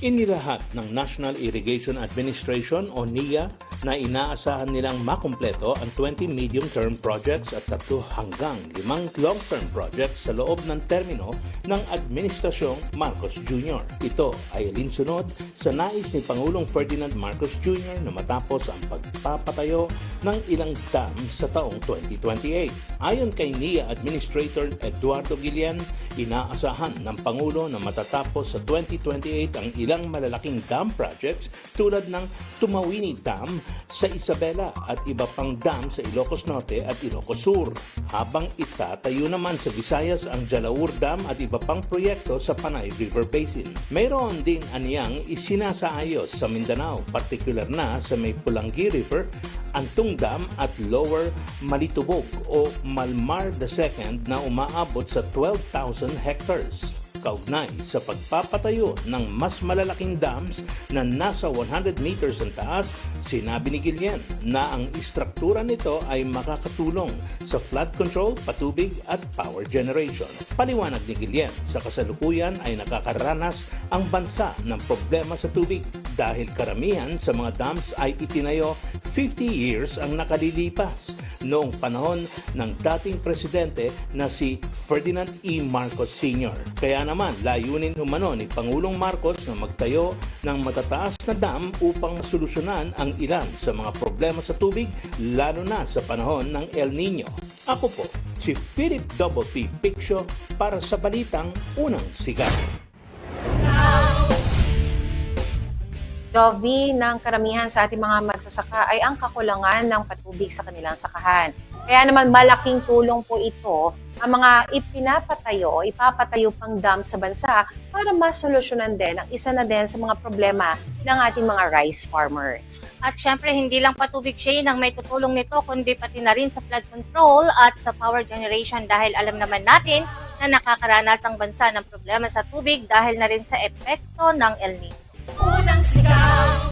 Inilahat ng National Irrigation Administration o NIA na inaasahan nilang makumpleto ang 20 medium-term projects at tatlo hanggang limang long-term projects sa loob ng termino ng Administrasyong Marcos Jr. Ito ay alinsunod sa nais ni Pangulong Ferdinand Marcos Jr. na matapos ang pagpapatayo ng ilang dam sa taong 2028. Ayon kay NIA Administrator Eduardo Guillen, inaasahan ng Pangulo na matatapos sa 2028 ang ilang malalaking dam projects tulad ng Tumawini Dam sa Isabela at iba pang dam sa Ilocos Norte at Ilocos Sur. Habang itatayo naman sa Visayas ang Jalaur Dam at iba pang proyekto sa Panay River Basin. Mayroon din aniyang isinasaayos sa Mindanao, partikular na sa may Pulangi River, Antong Dam at Lower Malitubog o Malmar II na umaabot sa 12,000 hectares kaugnay sa pagpapatayo ng mas malalaking dams na nasa 100 meters ang taas, sinabi ni Gillian na ang istruktura nito ay makakatulong sa flood control, patubig at power generation. Paliwanag ni Gillian, sa kasalukuyan ay nakakaranas ang bansa ng problema sa tubig dahil karamihan sa mga dams ay itinayo 50 years ang nakalilipas noong panahon ng dating presidente na si Ferdinand E. Marcos Sr. Kaya naman layunin humano ni Pangulong Marcos na magtayo ng matataas na dam upang masolusyonan ang ilan sa mga problema sa tubig lalo na sa panahon ng El Nino. Ako po, si Philip Double P. Piccio para sa Balitang Unang Sigaw. Jovi ng karamihan sa ating mga magsasaka ay ang kakulangan ng patubig sa kanilang sakahan. Kaya naman malaking tulong po ito ang mga ipinapatayo ipapatayo pang dam sa bansa para masolusyonan din ang isa na din sa mga problema ng ating mga rice farmers. At syempre, hindi lang patubig chain ang may tutulong nito, kundi pati na rin sa flood control at sa power generation dahil alam naman natin na nakakaranas ang bansa ng problema sa tubig dahil na rin sa epekto ng El Nino. Unang sigaw